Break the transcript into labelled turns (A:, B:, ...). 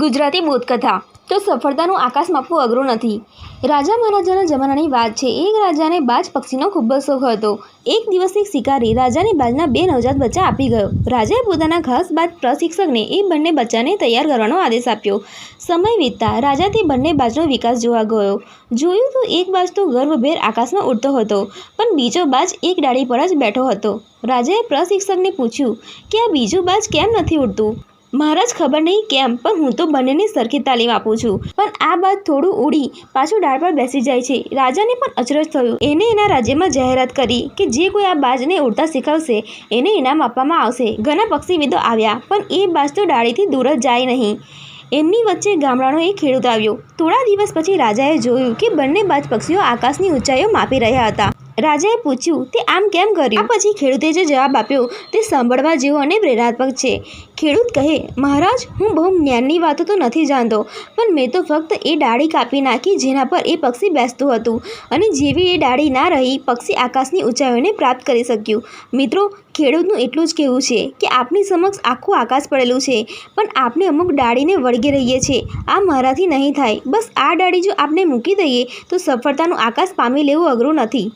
A: ગુજરાતી બોધકથા. તો સફળતાનું આકાશ માપવું અઘરું નથી. રાજા મહારાજાના જમાનાની વાત છે. એક રાજાને બાજ પક્ષીનો ખૂબ જ શોખ હતો. એક દિવસ એક શિકારી રાજાને બાજના બે નવજાત બચ્ચા આપી ગયો. રાજાએ પોતાના ખાસ બાજ પ્રશિક્ષકને એ બંને બચ્ચાને તૈયાર કરવાનો આદેશ આપ્યો. સમય વીતતા રાજા તે બંને બાજનો વિકાસ જોવા ગયો. જોયું તો એક બાજ તો ગર્ભભેર આકાશમાં ઉડતો હતો, પણ બીજો બાજ એક ડાળી પર જ બેઠો હતો. રાજાએ પ્રશિક્ષકને પૂછ્યું કે આ બીજું બાજ કેમ નથી ઉડતું? મહારાજ ખબર નહીં કેમ, પણ હું તો બંનેને સરખી તાલીમ આપું છું. પણ આ બાદ થોડું ઉડી, પાછું ડાળ પર બેસી જાય છે. રાજાને પણ અચરજ થયું. એને એના રાજ્યમાં જાહેરાત કરી કે જે કોઈ આ બાજને ઉડતા શીખવશે, એને ઇનામ આપવામાં આવશે. ઘણા પક્ષીવિદો આવ્યા, પણ એ બાજ તો ડાળીથી દૂર જ જાય નહીં. એમની વચ્ચે ગામડાનો એક ખેડૂત આવ્યો. થોડા દિવસ પછી રાજાએ જોયું કે બંને બાજ પક્ષીઓ આકાશની ઊંચાઈઓ માપી રહ્યા હતા. રાજાએ પૂછ્યું, તે આમ કેમ કર્યું? પછી ખેડૂતે જે જવાબ આપ્યો, તે સાંભળવા જેવો અને પ્રેરાત્મક છે. ખેડૂત કહે, મહારાજ, હું બહુ જ્ઞાનની વાતો તો નથી જાણતો, પણ મેં તો ફક્ત એ ડાળી કાપી નાખી જેના પર એ પક્ષી બેસતું હતું અને જેવી એ ડાળી ના રહી, પક્ષી આકાશની ઊંચાઈઓને પ્રાપ્ત કરી શક્યું. મિત્રો, ખેડૂતનું એટલું જ કહેવું છે કે આપની સમક્ષ આખું આકાશ પડેલું છે, પણ આપણે અમુક ડાળીને વળગી રહીએ છીએ. આ મારાથી નહીં થાય. બસ આ ડાળી જો આપણે મૂકી દઈએ, તો સફળતાનું આકાશ પામી લેવું અઘરું નથી.